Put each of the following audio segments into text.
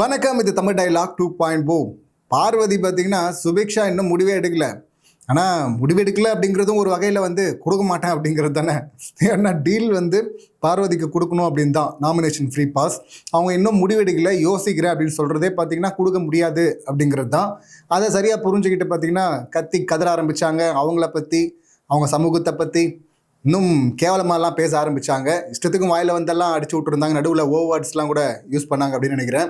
வணக்கம் இது Tamil dialogue two point போ பார்வதி பார்த்தீங்கன்னா சுபிக்ஷா இன்னும் முடிவே எடுக்கல. ஆனால் முடிவெடுக்கல அப்படிங்கிறதும் ஒரு வகையில் வந்து கொடுக்க மாட்டேன் அப்படிங்கிறது தானே. ஏன்னா டீல் வந்து பார்வதிக்கு கொடுக்கணும் அப்படின்னு தான். நாமினேஷன் ஃப்ரீ பாஸ் அவங்க இன்னும் முடிவெடுக்கல யோசிக்கிறேன் அப்படின்னு சொல்கிறதே பார்த்தீங்கன்னா கொடுக்க முடியாது அப்படிங்கிறது தான். அதை சரியாக புரிஞ்சுக்கிட்டு பார்த்தீங்கன்னா கத்தி கதற ஆரம்பித்தாங்க அவங்கள பற்றி அவங்க சமூகத்தை பற்றி இன்னும் கேவலமாலாம் பேச ஆரம்பித்தாங்க இஷ்டத்துக்கும் வாயில் வந்தெல்லாம் அடிச்சு விட்டுருந்தாங்க. நடுவில் ஓ வேர்ட்ஸ்லாம் கூட யூஸ் பண்ணாங்க அப்படின்னு நினைக்கிறேன்.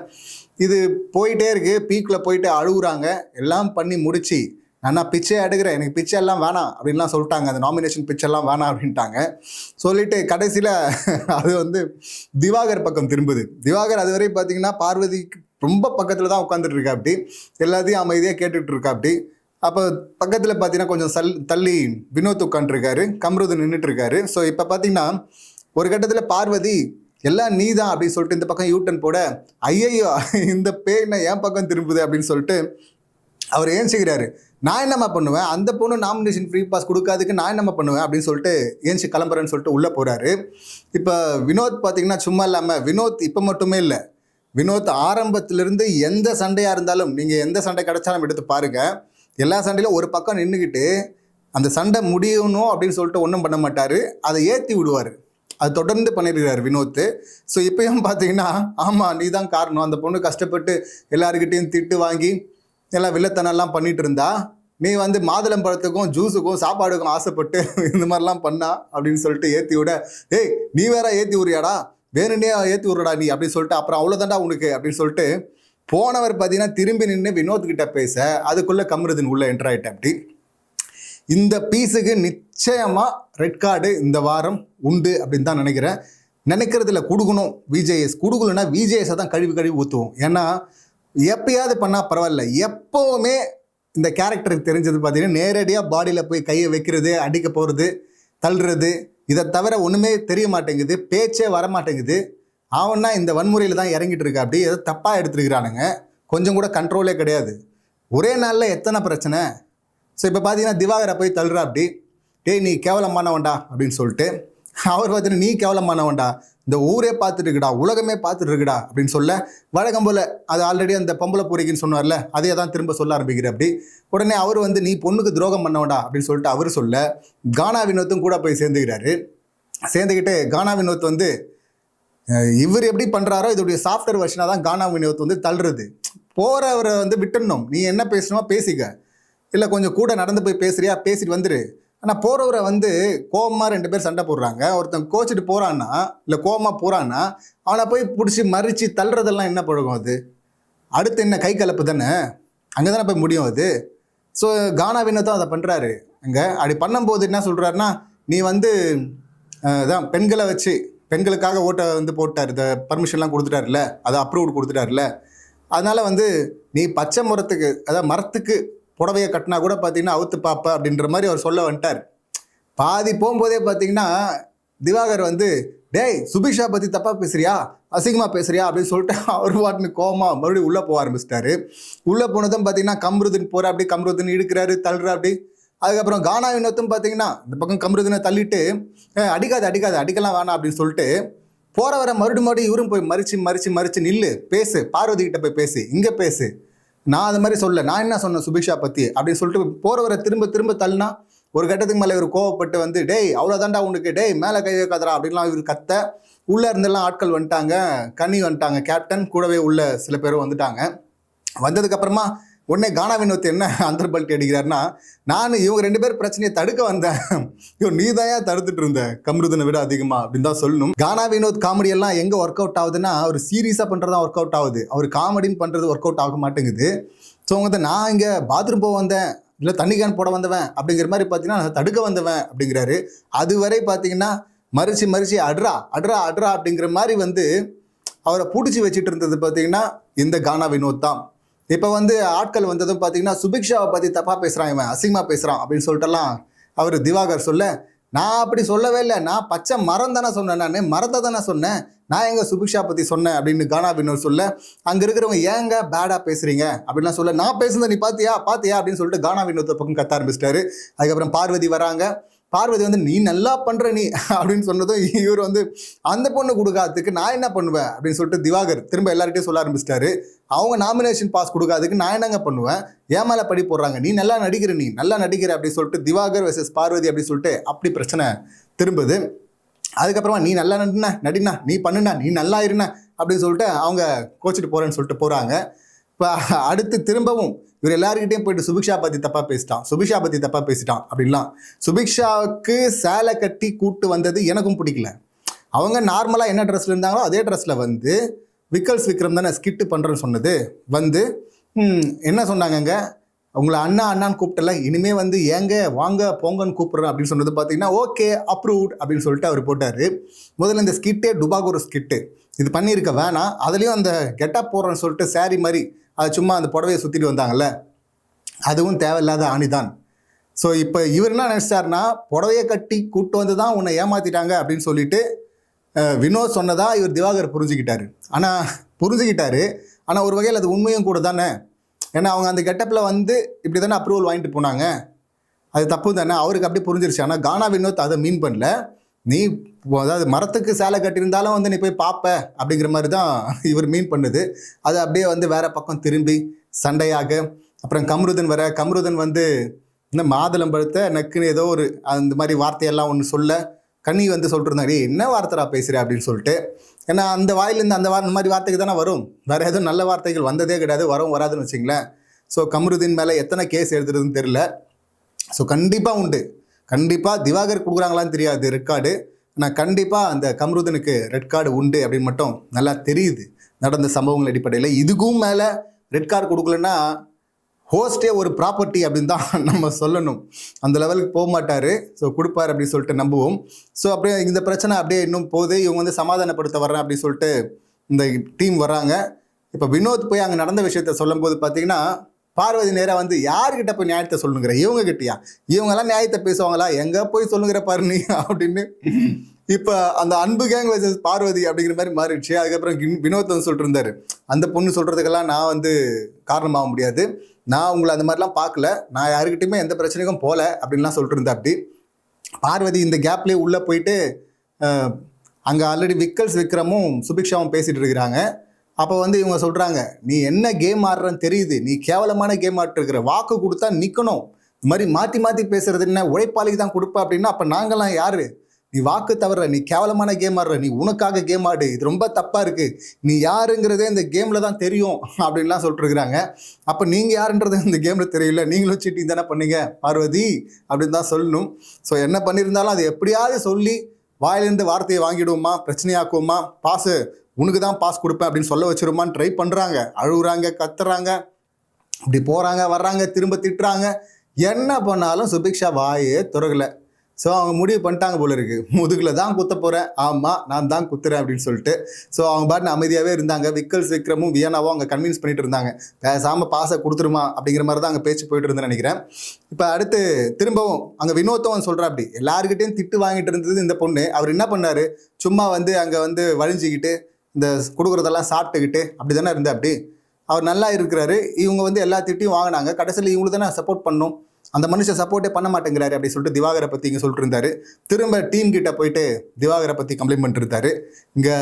இது போயிட்டே இருக்குது பீக்கில் போயிட்டு அழுகுறாங்க. எல்லாம் பண்ணி முடித்து நான் நான் பிச்சை எடுக்கிறேன். எனக்கு பிச்சை எல்லாம் வேணாம். அப்படின்லாம் சொல்லிட்டாங்க. அந்த நாமினேஷன் பிச்செல்லாம் வேணாம் அப்படின்ட்டாங்க. சொல்லிட்டு கடைசியில் அது வந்து திவாகர் பக்கம் திரும்புது. திவாகர் அதுவரை பார்த்தீங்கன்னா பார்வதிக்கு ரொம்ப பக்கத்தில் தான் உட்காந்துட்டு இருக்கா அப்படி எல்லாத்தையும் அமைதியாக கேட்டுட்டு இருக்கா அப்படி அப்போ பக்கத்தில் பார்த்தீங்கன்னா கொஞ்சம் சல் தள்ளி வினோத் உட்காந்துருக்காரு கம்ருது நின்றுட்டு இருக்காரு ஸோ இப்போ பார்த்தீங்கன்னா ஒரு கட்டத்தில் பார்வதி எல்லாம் நீ தான் அப்படின்னு சொல்லிட்டு இந்த பக்கம் யூட்டன் போட ஐயையோ இந்த பேய் என் பக்கம் திரும்புது அப்படின்னு சொல்லிட்டு அவர் ஏஞ்சிக்கிறாரு. நான் என்னம்மா பண்ணுவேன்? அந்த பொண்ணு நாமினேஷன் ஃப்ரீ பாஸ் கொடுக்காதுக்கு நான் என்னம்மா பண்ணுவேன்? அப்படின்னு சொல்லிட்டு ஏஞ்சி கிளம்புறேன்னு சொல்லிட்டு உள்ளே போகிறாரு இப்போ வினோத் பார்த்தீங்கன்னா சும்மா இல்லாமல் வினோத் இப்போ மட்டுமே இல்லை வினோத் ஆரம்பத்திலிருந்து எந்த சண்டையாக இருந்தாலும் நீங்கள் எந்த சண்டை கிடைச்சாலும் எடுத்து பாருங்கள் எல்லா சண்டையிலும் ஒரு பக்கம் நின்றுக்கிட்டு அந்த சண்டை முடியணும் அப்படின்னு சொல்லிட்டு ஒன்றும் பண்ண மாட்டார். அதை ஏற்றி விடுவார். அது தொடர்ந்து பண்ணிருக்கிறார் வினோத் ஸோ இப்போயும் பார்த்தீங்கன்னா ஆமாம் நீ தான் காரணம். அந்த பொண்ணு கஷ்டப்பட்டு எல்லாருக்கிட்டையும் திட்டு வாங்கி எல்லாம் வில்லத்தனெல்லாம் பண்ணிட்டு இருந்தா நீ வந்து மாதுளம் பழத்துக்கும் ஜூஸுக்கும் சாப்பாடுக்கும் ஆசைப்பட்டு இந்த மாதிரிலாம் பண்ணா அப்படின்னு சொல்லிட்டு ஏற்றி விட ஏய் நீ வேற ஏற்றி விடுறியாடா? வேணுன்னே ஏற்றி விடுறடா நீ? அப்படின்னு சொல்லிட்டு அப்புறம் அவ்வளோதாண்டா உனக்கு? அப்படின்னு சொல்லிட்டு போனவர் பார்த்தீங்கன்னா திரும்பி நின்று வினோத்கிட்ட பேச அதுக்குள்ளே கம்ருதன் உள்ளே என்டர் அப்படி. இந்த பீஸுக்கு நிச்சயமாக ரெட் கார்டு இந்த வாரம் உண்டு அப்படின்னு தான் நினைக்கிறேன். நினைக்கிறதுல கொடுக்கணும் விஜேஎஸ் கொடுக்கலன்னா விஜேஎஸை தான் கழுவி கழுவி ஊற்றுவோம் ஏன்னா எப்பயாவது பண்ணால் பரவாயில்ல. எப்போவுமே இந்த கேரக்டருக்கு தெரிஞ்சது பார்த்தீங்கன்னா நேரடியாக பாடியில் போய் கையை வைக்கிறது அடிக்க போகிறது தள்ளுறது இதை தவிர ஒன்றுமே தெரிய மாட்டேங்குது பேச்சே வர மாட்டேங்குது அவன்னா இந்த வன்முறையில் தான் இறங்கிட்டு இருக்கா. அப்படி ஏதோ தப்பாக எடுத்துருக்கிறானுங்க. கொஞ்சம் கூட கண்ட்ரோலே கிடையாது. ஒரே நாளில் எத்தனை பிரச்சனை? ஸோ இப்போ பார்த்தீங்கன்னா திவாகரை போய் தள்ளுறா அப்படி. டேய் நீ கேவலமானவன்டா அப்படின்னு சொல்லிட்டு அவர் பார்த்துட்டு நீ கேவலமானவன்டா. இந்த ஊரே பார்த்துட்டு இருக்குடா. உலகமே பார்த்துட்டு இருக்குடா. அப்படின்னு சொல்ல வழக்கம் போல் அது ஆல்ரெடி அந்த பொம்பளை பூரிக்குன்னு சொன்னார்ல அதே தான் திரும்ப சொல்ல ஆரம்பிக்கிற அப்படி. உடனே அவர் வந்து நீ பொண்ணுக்கு துரோகம் பண்ணவன்டா. அப்படின்னு சொல்லிட்டு அவர் சொல்ல கானா வினோத்தும் கூட போய் சேர்ந்துக்கிறாரு. சேர்ந்துக்கிட்டு கானா வினோத் வந்து இவர் எப்படி பண்ணுறாரோ இதோடைய சாஃப்ட்வேர் வெர்ஷனாக தான் கானா வினோத் வந்து தள்ளுறது. போகிறவரை வந்து விட்டுடணும். நீ என்ன பேசணுமோ பேசிக்க. இல்லை கொஞ்சம் கூட நடந்து போய் பேசுறியா பேசிட்டு வந்துரு. ஆனால் போகிறவரை வந்து கோவமாக ரெண்டு பேர் சண்டை போடுறாங்க. ஒருத்தன் கோச்சிட்டு போகிறான்னா இல்லை கோவமாக போகிறான்னா அவனை போய் பிடிச்சி மறித்து தள்ளுறதெல்லாம் என்ன பழகம் அது? அடுத்து என்ன கை கலப்பு தானே? அங்கே தானே போய் முடியும் அது. ஸோ கானா வினோத்தும் அதை பண்ணுறாரு அங்கே அப்படி பண்ணும்போது என்ன சொல்கிறாருன்னா நீ வந்து அஹ், இதான் பெண்களை வச்சு பெண்களுக்காக ஓட்டை வந்து போட்டார். இந்த பர்மிஷன்லாம் கொடுத்துட்டாருல்ல? அதை அப்ரூவ்டு கொடுத்துட்டாருல்ல? அதனால் வந்து நீ பச்சை மரத்துக்கு அதாவது மரத்துக்கு புடவையை கட்டினா கூட பார்த்தீங்கன்னா அவுத்து பாப்ப அப்படின்ற மாதிரி அவர் சொல்ல வந்துட்டார். பாதி போகும்போதே பார்த்தீங்கன்னா திவாகர் வந்து டேய் சுபிஷா பற்றி தப்பாக பேசுறியா? அசிங்கமாக பேசுறியா? அப்படின்னு சொல்லிட்டு அவர் வாட்டின்னு கோமா மறுபடியும் உள்ளே போக ஆரம்பிச்சிட்டாரு. உள்ளே போனதும் பார்த்தீங்கன்னா கம்ருதின் போகிற அப்படி கம்ருதின் இழுக்கிறாரு தள்ளுற அப்படி. அதுக்கப்புறம் கானா வினோத்தும் பார்த்தீங்கன்னா இந்த பக்கம் கம்ருதினை தள்ளிட்டு அடிக்காது அடிக்காது அடிக்கலாம் வேணாம் அப்படின்னு சொல்லிட்டு போகிற வர மறுபடியும் மறுபடியும் இவரும் போய் மறிச்சு மறிச்சு மறிச்சு நில்லு பேசு பார்வதி கிட்ட போய் பேசு இங்கே பேசு. நான் அது மாதிரி சொல்ல நான் என்ன சொன்னேன் சுபிஷா பற்றி அப்படின்னு சொல்லிட்டு போகிறவரை திரும்ப திரும்ப தள்ளினா ஒரு கட்டத்துக்கு மேலே இவர் கோவப்பட்டு வந்து டேய் அவ்வளோதான்டா உனக்கு டேய் மேலே கை வைக்காதரா அப்படின்லாம் இவர் கத்த உள்ளே இருந்தெல்லாம் ஆட்கள் வந்துட்டாங்க கன்னி வந்துட்டாங்க. கேப்டன் கூடவே உள்ள சில பேரும் வந்துட்டாங்க. வந்ததுக்கப்புறமா உடனே கானா வினோத் என்ன அந்தர்பல்ட்டி அடிக்கிறாருன்னா நான் இவங்க ரெண்டு பேர் பிரச்சனையை தடுக்க வந்தேன். ஐயோ நீ தான் தடுத்துட்டு இருந்த? கம்ருதனை விட அதிகமா அப்படின்னு தான் சொல்லணும். கானா வினோத் காமெடி எல்லாம் எங்க ஒர்க் அவுட் ஆகுதுன்னா அவர் சீரியஸாக பண்ணுறது தான் ஒர்க் அவுட் ஆகுது. அவர் காமெடின்னு பண்ணுறது ஒர்க் அவுட் ஆக மாட்டேங்குது. ஸோ வந்து நான் இங்கே பாத்ரூம் போக வந்தேன். இல்லை தண்ணி கேன் போட வந்தவன். அப்படிங்கிற மாதிரி பார்த்தீங்கன்னா நான் தடுக்க வந்தவன். அப்படிங்கிறாரு. அதுவரை பார்த்தீங்கன்னா மறிச்சு மறிச்சு அட்ரா அட்ரா அட்ரா அப்படிங்கிற மாதிரி வந்து அவரை பிடிச்சி வச்சுட்டு இருந்தது பார்த்தீங்கன்னா இந்த கானா வினோத் தான். இப்போ வந்து ஆட்கள் வந்ததும் பார்த்தீங்கன்னா சுபிக்ஷாவை பற்றி தப்பாக பேசுகிறான் இவன் அசிங்கமாக பேசுகிறான் அப்படின்னு சொல்லிட்டுலாம் அவர் திவாகர் சொல்ல நான் அப்படி சொல்லவே இல்லை. நான் பச்சை மரம் தானே சொன்னேன் நான். மரத்தை தானே சொன்னேன். நான் எங்கள் சுபிக்ஷா பற்றி சொன்னேன் அப்படின்னு கானா வினோத் சொல்ல அங்கே இருக்கிறவங்க ஏங்க பேடாக பேசுகிறீங்க அப்படின்லாம் சொல்ல நான் பேசுனதை நீ பார்த்தியா பார்த்தியா அப்படின்னு சொல்லிட்டு கானா வினோத்தை பக்கம் கத்த ஆரம்பிச்சிட்டாரு. அதுக்கப்புறம் பார்வதி வராங்க. பார்வதி வந்து நீ நல்லா பண்ணுற நீ அப்படின்னு சொன்னதும் இவர் வந்து அந்த பொண்ணு கொடுக்காததுக்கு நான் என்ன பண்ணுவேன்? அப்படின்னு சொல்லிட்டு திவாகர் திரும்ப எல்லார்கிட்டையும் சொல்ல ஆரம்பிச்சிட்டாரு. அவங்க நாமினேஷன் பாஸ் கொடுக்காததுக்கு நான் என்னங்க பண்ணுவேன்? ஏன் மேலே படி போடுறாங்க? நீ நல்லா நடிக்கிற நீ நல்லா நடிக்கிற அப்படின்னு சொல்லிட்டு திவாகர் வெர்சஸ் பார்வதி அப்படின்னு சொல்லிட்டு அப்படி பிரச்சனை திரும்புது. அதுக்கப்புறமா நீ நல்லா நடினா நடினா நீ பண்ணுனா நீ நல்லா இருன அப்படின்னு சொல்லிட்டு அவங்க கோச்சிட்டு போகிறேன்னு சொல்லிட்டு போகிறாங்க இப்போ அடுத்து திரும்பவும் இவர் எல்லாருக்கிட்டையும் போயிட்டு சுபிக்ஷா பத்தி தப்பா பேசிட்டான். சுபிக்ஷா பத்தி தப்பா பேசிட்டான் அப்படின்லாம். சுபிக்ஷாவுக்கு சேலை கட்டி கூட்டு வந்தது எனக்கும் பிடிக்கல. அவங்க நார்மலாக என்ன ட்ரெஸ்ல இருந்தாங்களோ அதே ட்ரெஸ்ல வந்து விக்கல்ஸ் விக்ரம் தானே ஸ்கிட்டு பண்ணுறேன்னு சொன்னது. வந்து என்ன சொன்னாங்கங்க? உங்களை அண்ணா அண்ணான்னு கூப்பிட்டல. இனிமே வந்து ஏங்க வாங்க போங்கன்னு கூப்பிட்றேன். அப்படின்னு சொன்னது பார்த்தீங்கன்னா ஓகே அப்ரூவ்ட் அப்படின்னு சொல்லிட்டு அவர் போட்டார். முதல்ல இந்த ஸ்கிட்டே டுபாகூர் ஒரு ஸ்கிட்டு இது பண்ணியிருக்க வேணாம். அதுலேயும் அந்த கெட்டப் போடுறேன்னு சொல்லிட்டு சாரி மாதிரி அது சும்மா அந்த புடவையை சுற்றிட்டு வந்தாங்கல்ல? அதுவும் தேவையில்லாத ஆணிதான். ஸோ இப்போ இவர் என்ன நினச்சிட்டாருன்னா புடவையை கட்டி கூட்டு வந்து தான் உன்னை ஏமாத்திட்டாங்க அப்படின்னு சொல்லிட்டு வினோத் சொன்னதா இவர் திவாகர் புரிஞ்சுக்கிட்டாரு. ஆனால் புரிஞ்சுக்கிட்டாரு. ஆனால் ஒரு வகையில் அது உண்மையும் கூட தானே? ஏன்னா அவங்க அந்த கெட்டப்பில் வந்து இப்படி தானே அப்ரூவல் வாங்கிட்டு போனாங்க. அது தப்பு தானே? அவருக்கு அப்படியே புரிஞ்சிருச்சு. ஆனால் கானா வினோத் அதை மீன் பண்ணல. நீ அதாவது மரத்துக்கு சேலை கட்டியிருந்தாலும் வந்து நீ போய் பார்ப்ப அப்படிங்கிற மாதிரி தான் இவர் மீன் பண்ணுது. அது அப்படியே வந்து வேற பக்கம் திரும்பி சண்டையாக அப்புறம் கம்ருதன் வர கம்ருதன் வந்து இன்னும் மாதுளம்பழத்தை நக்குன்னு ஏதோ ஒரு அந்த மாதிரி வார்த்தையெல்லாம் ஒன்று சொல்ல கனி வந்து சொல்லிட்டு இருந்தாங்க என்ன வார்த்தைடா பேசுகிற அப்படின்னு சொல்லிட்டு ஏன்னா அந்த வாயிலேருந்து அந்த வா இந்த மாதிரி வார்த்தைக்கு தானே வரும். வேறு எதுவும் நல்ல வார்த்தைகள் வந்ததே கிடையாது வரும் வராதுன்னு வச்சிங்களேன். ஸோ கம்ருதீன் மேலே எத்தனை கேஸ் எழுதுறதுன்னு தெரியல. ஸோ கண்டிப்பாக உண்டு. கண்டிப்பாக திவாகர் கொடுக்குறாங்களான்னு தெரியாது ரெட் கார்டு ஆனால் கண்டிப்பாக அந்த கம்ருதனுக்கு ரெட் கார்டு உண்டு அப்படின்னு மட்டும் நல்லா தெரியுது. நடந்த சம்பவங்கள் அடிப்படையில். இதுக்கும் மேலே ரெட் கார்டு கொடுக்கலன்னா ஹோஸ்டே ஒரு ப்ராப்பர்ட்டி அப்படின்னு தான் நம்ம சொல்லணும். அந்த லெவலுக்கு போக மாட்டார். ஸோ கொடுப்பார் அப்படின்னு சொல்லிட்டு நம்புவோம். ஸோ அப்படியே இந்த பிரச்சனை அப்படியே இன்னும் போகுது. இவங்க வந்து சமாதானப்படுத்த வர்றேன் அப்படின்னு சொல்லிட்டு இந்த டீம் வர்றாங்க. இப்போ வினோத் போய் அங்கே நடந்த விஷயத்த சொல்லும்போது பார்த்தீங்கன்னா பார்வதி நேராக வந்து யார்கிட்ட போய் நியாயத்தை சொல்லுங்கிற? இவங்க கிட்டயா? இவங்கெல்லாம் நியாயத்தை பேசுவாங்களா? எங்கே போய் சொல்லுங்கிற பாரு நீ அப்படின்னு. இப்போ அந்த அன்பு கேங் வர்சஸ் பார்வதி அப்படிங்கிற மாதிரி மாறிடுச்சு. அதுக்கப்புறம் வினோத் வந்து சொல்லிட்டு இருந்தாரு அந்த பொண்ணு சொல்கிறதுக்கெல்லாம் நான் வந்து காரணமாக முடியாது. நான் உங்களை அந்த மாதிரிலாம் பார்க்கல. நான் யாருக்கிட்டையுமே எந்த பிரச்சனைக்கும் போகல அப்படின்லாம் சொல்லிட்டு இருந்தேன் அப்படி பார்வதி இந்த கேப்லேயே உள்ளே போயிட்டு அங்கே ஆல்ரெடி விக்கல்ஸ் விக்ரமும் சுபிக்ஷாவும் பேசிகிட்டு இருக்கிறாங்க. அப்போ வந்து இவங்க சொல்கிறாங்க நீ என்ன கேம் ஆடுறன்னு தெரியுது. நீ கேவலமான கேம் ஆட்டிருக்கிற. வாக்கு கொடுத்தா நிற்கணும் இது மாதிரி மாற்றி மாற்றி பேசுறது என்ன? உழைப்பாளிக்கு தான் கொடுப்ப அப்படின்னா அப்போ நாங்களாம் யார்? நீ வாக்கு தவற நீ கேவலமான கேம் ஆடுற. நீ உனக்காக கேம் ஆடு. இது ரொம்ப தப்பாக இருக்குது நீ யாருங்கிறதே இந்த கேமில் தான் தெரியும். அப்படின்லாம் சொல்லிட்டுருக்குறாங்க. அப்போ நீங்கள் யாருன்றது இந்த கேமில் தெரியல. நீங்களும் சீட்டிங் தானே பண்ணீங்க பார்வதி அப்படின்னு தான் சொல்லணும். ஸோ என்ன பண்ணியிருந்தாலும் அது எப்படியாவது சொல்லி வாயிலிருந்து வார்த்தையை வாங்கிடுவோமா? பிரச்சனையாக்குவோமா? பாசு உனக்கு தான் பாஸ் கொடுப்பேன் அப்படின்னு சொல்ல வச்சிருமான்னு ட்ரை பண்ணுறாங்க அழுகுறாங்க கத்துறாங்க. இப்படி போகிறாங்க வர்றாங்க திரும்ப திட்டுறாங்க. என்ன பண்ணாலும் சுபிக்ஷா வாயே துறகலை ஸோ அவங்க முடிவு பண்ணிட்டாங்க போல இருக்கு. முதுகில் தான் குத்த போகிறேன் ஆமாம் நான் தான் குத்துறேன் அப்படின்னு சொல்லிட்டு. ஸோ அவங்க பாட்டு அமைதியாகவே இருந்தாங்க. விக்கல்ஸ் விக்ரமும் வியனாவும் அவங்க கன்வின்ஸ் பண்ணிட்டு இருந்தாங்க. பேசாமல் பாசை கொடுத்துருமா அப்படிங்கிற மாதிரி தான் அங்கே பேச்சு போயிட்டு இருந்தேன்னு நினைக்கிறேன். இப்போ அடுத்து திரும்பவும் அங்கே வினோத்தவன் சொல்கிறா அப்படி. எல்லாருக்கிட்டையும் திட்டு வாங்கிட்டு இருந்தது இந்த பொண்ணு. அவர் என்ன பண்ணார்? சும்மா வந்து அங்கே வந்து வழிஞ்சிக்கிட்டு இந்த கொடுக்குறதெல்லாம் சாப்பிட்டுக்கிட்டு அப்படி தானே இருந்த அப்படி? அவர் நல்லா இருக்கிறாரு. இவங்க வந்து எல்லா திட்டையும் வாங்கினாங்க. கடைசியில் இவங்களுக்கு தானே சப்போர்ட் பண்ணும். அந்த மனுஷன் சப்போர்ட்டே பண்ண மாட்டேங்கிறாரு அப்படி சொல்லிட்டு திவாகரை பற்றி இங்கே சொல்லிட்டு இருந்தாரு திரும்ப டீம் கிட்ட போயிட்டு திவாகரை பற்றி கம்ப்ளைண்ட் பண்ணிட்டுருந்தாரு. இங்கே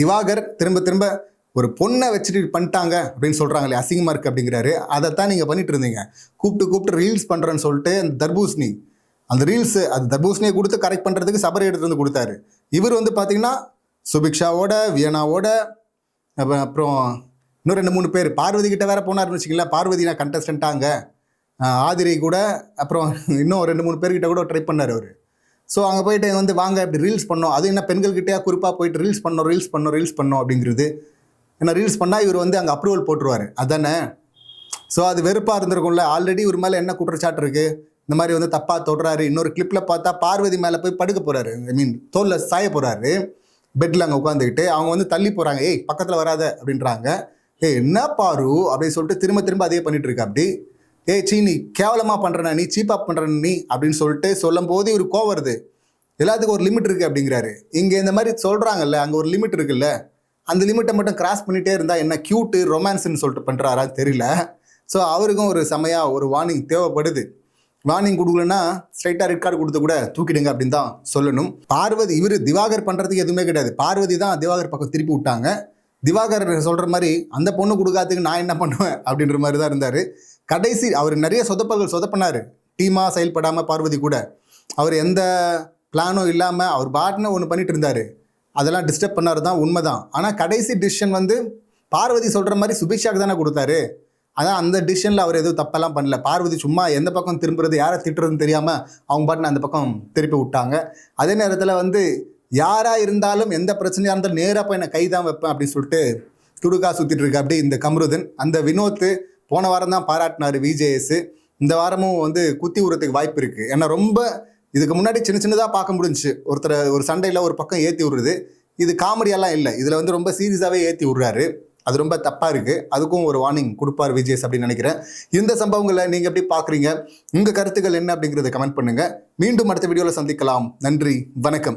திவாகர் திரும்ப திரும்ப ஒரு பொண்ணை வச்சுட்டு பண்ணிட்டாங்க அப்படின்னு சொல்கிறாங்களே அசிங்கமாக இருக்குது அப்படிங்கிறாரு. அதைத்தான் நீங்கள் பண்ணிட்டு இருந்தீங்க கூப்பிட்டு கூப்பிட்டு ரீல்ஸ் பண்ணுறேன்னு சொல்லிட்டு அந்த தர்பூஸ்னி அந்த ரீல்ஸு அது தர்பூசணியை கொடுத்து கரெக்ட் பண்ணுறதுக்கு சபரி எடுத்து வந்து கொடுத்தாரு. இவர் வந்து பார்த்தீங்கன்னா சுபிக்ஷாவோட வியனாவோட அப்புறம் அப்புறம் இன்னும் ரெண்டு மூணு பேர். பார்வதி கிட்ட வேற போனாருன்னு வச்சுக்கங்களேன். பார்வதி நான் கண்டஸ்டண்ட்டாங்க ஆதிரை கூட அப்புறம் இன்னும் ரெண்டு மூணு பேர்கிட்ட கூட ட்ரை பண்ணார் அவர். ஸோ அங்கே போயிட்டு வந்து வாங்க இப்படி ரீல்ஸ் பண்ணோம். அது என்ன பெண்கள்கிட்டயா குறிப்பாக போயிட்டு ரீல்ஸ் பண்ணோம் ரீல்ஸ் பண்ணோம் ரீல்ஸ் பண்ணோம் அப்படிங்கிறது. ஏன்னா ரீல்ஸ் பண்ணால் இவர் வந்து அங்கே அப்ரூவல் போட்டுருவார். அதானே? ஸோ அது வெறுப்பாக இருந்திருக்கும்ல. ஆல்ரெடி இவர் மேலே என்ன குற்றச்சாட்டு இருக்குது இந்த மாதிரி வந்து தப்பாக தொடுறாரு. இன்னொரு கிளிப்பில் பார்த்தா பார்வதி மேலே போய் படுக்க போகிறாரு ஐ மீன் தோலில் சாய போகிறாரு பெட்டில் அங்கே உட்காந்துக்கிட்டு அவங்க வந்து தள்ளி போகிறாங்க ஏய் பக்கத்தில் வராத அப்படின்றாங்க. ஏய் என்ன பாரு? அப்படின்னு சொல்லிட்டு திரும்ப திரும்ப அதே பண்ணிட்டு இருக்கா. அப்படி ஏய் சீ நீ கேவலமாக பண்ணுறன நீ சீப்பாக பண்ணுறன நீ? அப்படின்னு சொல்லிட்டு சொல்லும் போது இவர் கோவம் வருது. எல்லாத்துக்கும் ஒரு லிமிட் இருக்குது அப்படிங்கிறாரு. இங்கே இந்த மாதிரி சொல்கிறாங்கல்ல அங்கே ஒரு லிமிட் இருக்குல்ல அந்த லிமிட்டை மட்டும் கிராஸ் பண்ணிகிட்டே இருந்தால் என்ன க்யூட்டு ரொமான்ஸ்னு சொல்லிட்டு பண்ணுறாரா தெரியல. ஸோ அவருக்கும் ஒரு செமையாக ஒரு வார்னிங் தேவைப்படுது. வார்னிங் கொடுக்கலன்னா ஸ்ட்ரைட்டாக ரெட் கார்டு கொடுத்து கூட தூக்கிடுங்க அப்படின்னு தான் சொல்லணும். பார்வதி இவர் திவாகர் பண்ணுறதுக்கு எதுவுமே கிடையாது. பார்வதி தான் திவாகர் பக்கம் திருப்பி விட்டாங்க. திவாகர் சொல்கிற மாதிரி அந்த பொண்ணு கொடுக்காததுக்கு நான் என்ன பண்ணுவேன்? அப்படின்ற மாதிரி தான் இருந்தார். கடைசி அவர் நிறைய சொதப்பல்கள் சொதப்பினார். டீமாக செயல்படாமல் பார்வதி கூட. அவர் எந்த பிளானும் இல்லாமல் அவர் பாட்டுன்னு ஒன்று பண்ணிட்டு இருந்தார். அதெல்லாம் டிஸ்டர்ப் பண்ணாரு தான் உண்மைதான் ஆனால் கடைசி டிசிஷன் வந்து பார்வதி சொல்கிற மாதிரி சுபிக்ஷாக்கு தானே கொடுத்தாரு. அதான் அந்த டிசிஷனில் அவர் எதுவும் தப்பெல்லாம் பண்ணல. பார்வதி சும்மா எந்த பக்கம் திரும்புறது யாரை திட்டுறதுன்னு தெரியாமல் அவங்க பாட்டுன்னு அந்த பக்கம் திருப்பி விட்டாங்க. அதே நேரத்தில் வந்து யாராக இருந்தாலும் எந்த பிரச்சனையாக இருந்தாலும் நேராக போய் நான் கை தான் வைப்பேன் அப்படின்னு சொல்லிட்டு துடுக்கா சுற்றிட்டு இருக்கு அப்படி இந்த கம்ருதன் அந்த வினோத்து போன வாரம் தான் பாராட்டினார் விஜேஎஸ் இந்த வாரமும் வந்து குத்தி விடுறதுக்கு வாய்ப்பு இருக்குது ஏன்னா ரொம்ப இதுக்கு முன்னாடி சின்ன சின்னதாக பார்க்க முடிஞ்சுச்சு. ஒருத்தர் ஒரு சண்டையில் ஒரு பக்கம் ஏற்றி விடுறது. இது காமெடியெல்லாம் இல்லை. இதில் வந்து ரொம்ப சீரியஸாகவே ஏற்றி விடுறாரு. அது ரொம்ப தப்பாக இருக்குது அதுக்கும் ஒரு வார்னிங் கொடுப்பார் விஜேஸ் அப்படின்னு நினைக்கிறேன். இந்த சம்பவங்களை நீங்கள் எப்படி பார்க்குறீங்க உங்கள் கருத்துக்கள் என்ன அப்படிங்கிறத கமெண்ட் பண்ணுங்கள் மீண்டும் அடுத்த வீடியோவில் சந்திக்கலாம். நன்றி. வணக்கம்.